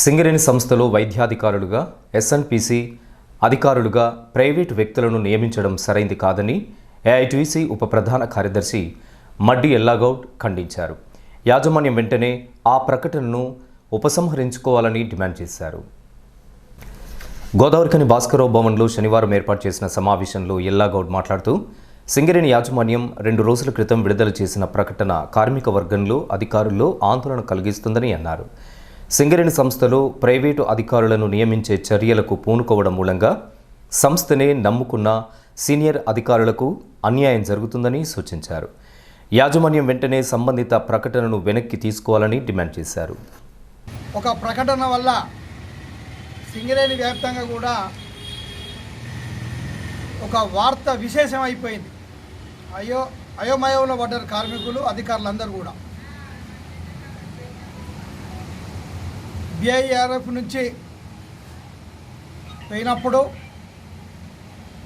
సింగరేణి సంస్థలో వైద్యాధికారులుగా ఎస్ఎన్పిసి అధికారులుగా ప్రైవేటు వ్యక్తులను నియమించడం సరైంది కాదని ఏఐటీసీ ఉప ప్రధాన కార్యదర్శి మడ్డి ఎల్లాగౌడ్ ఖండించారు. యాజమాన్యం వెంటనే ఆ ప్రకటనను ఉపసంహరించుకోవాలని డిమాండ్ చేశారు. గోదావరికని భాస్కరరావు భవన్లో శనివారం ఏర్పాటు చేసిన సమావేశంలో ఎల్లాగౌడ్ మాట్లాడుతూ సింగరేణి యాజమాన్యం రెండు రోజుల క్రితం విడుదల చేసిన ప్రకటన కార్మిక వర్గంలో అధికారుల్లో ఆందోళన కలిగిస్తుందని అన్నారు. సింగరేణి సంస్థలో ప్రైవేటు అధికారులను నియమించే చర్యలకు పూనుకోవడం మూలంగా సంస్థనే నమ్ముకున్న సీనియర్ అధికారులకు అన్యాయం జరుగుతుందని సూచించారు. యాజమాన్యం వెంటనే సంబంధిత ప్రకటనను వెనక్కి తీసుకోవాలని డిమాండ్ చేశారు. ఒక ప్రకటన వల్ల సింగరేణి వ్యాప్తంగా కూడా ఒక వార్త విశేషం అయిపోయింది అయో అయోమయంలో పడ్డారు కార్మికులు అధికారులందరూ కూడా. బిఐఆర్ఎఫ్ నుంచి పోయినప్పుడు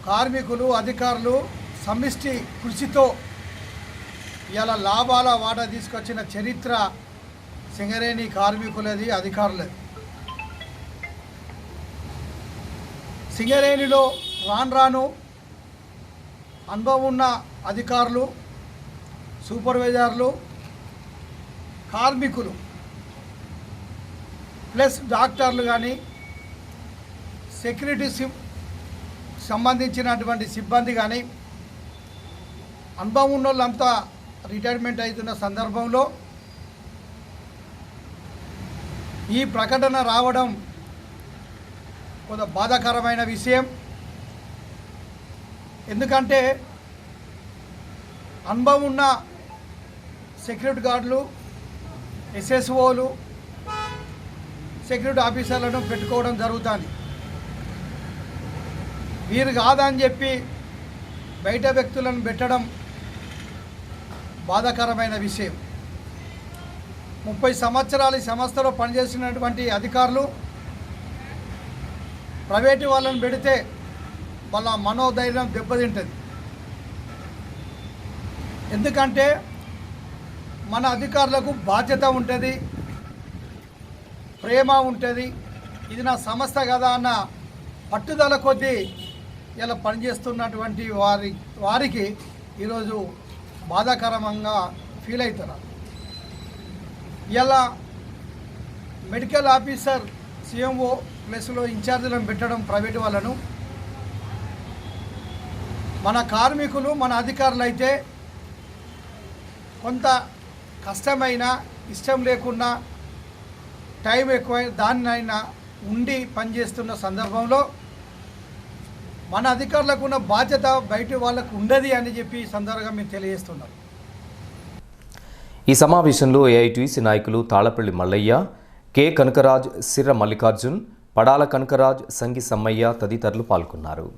కార్మికులు అధికారులు సమిష్టి కృషితో ఇలా లాభాల వాటా తీసుకొచ్చిన చరిత్ర సింగరేణి కార్మికులది అధికారులది. సింగరేణిలో రాను రాను అనుభవం ఉన్న అధికారులు సూపర్వైజర్లు కార్మికులు ప్లస్ డాక్టర్లు కానీ సెక్యూరిటీ సంబంధించినటువంటి సిబ్బంది కానీ అనుభవం ఉన్న వాళ్ళంతా రిటైర్మెంట్ అవుతున్న సందర్భంలో ఈ ప్రకటన రావడం కొంత బాధాకరమైన విషయం. ఎందుకంటే అనుభవం ఉన్న సెక్యూరిటీ గార్డులు ఎస్ఎస్ఓలు సెక్యూరిటీ ఆఫీసర్లను పెట్టుకోవడం జరుగుతుంది. వీరు కాదని చెప్పి బయట వ్యక్తులను పెట్టడం బాధాకరమైన విషయం. ముప్పై సంవత్సరాలు ఈ సంస్థలో పనిచేసినటువంటి అధికారులు ప్రైవేటు వాళ్ళని పెడితే వాళ్ళ మనోధైర్యం దెబ్బతింటుంది. ఎందుకంటే మన అధికారులకు బాధ్యత ఉంటుంది. ప్రేమ ఉంటుంది. ఇది నా సంస్థ కదా అన్న పట్టుదల కొద్దీ ఇలా పనిచేస్తున్నటువంటి వారి వారికి ఈరోజు బాధాకరంగా ఫీల్ అవుతున్నారు ఇలా మెడికల్ ఆఫీసర్ సిఎంఓ ప్లస్లో ఇన్ఛార్జీలను పెట్టడం ప్రైవేటు వాళ్ళను. మన కార్మికులు మన అధికారులు అయితే కొంత కష్టమైన ఇష్టం లేకుండా టైం ఎక్కువ దాన్నైనా ఉండి పనిచేస్తున్న సందర్భంలో మన అధికారులకు ఉన్న బాధ్యత బయట వాళ్ళకు ఉండదు అని చెప్పి సందర్భంగా మేము తెలియజేస్తున్నాం. ఈ సమావేశంలో ఏఐటీసీ నాయకులు తాళపల్లి మల్లయ్య కె కనకరాజ్ సిర్ర మల్లికార్జున్ పడాల కనకరాజ్ సంగి సమ్మయ్య తదితరులు పాల్గొన్నారు.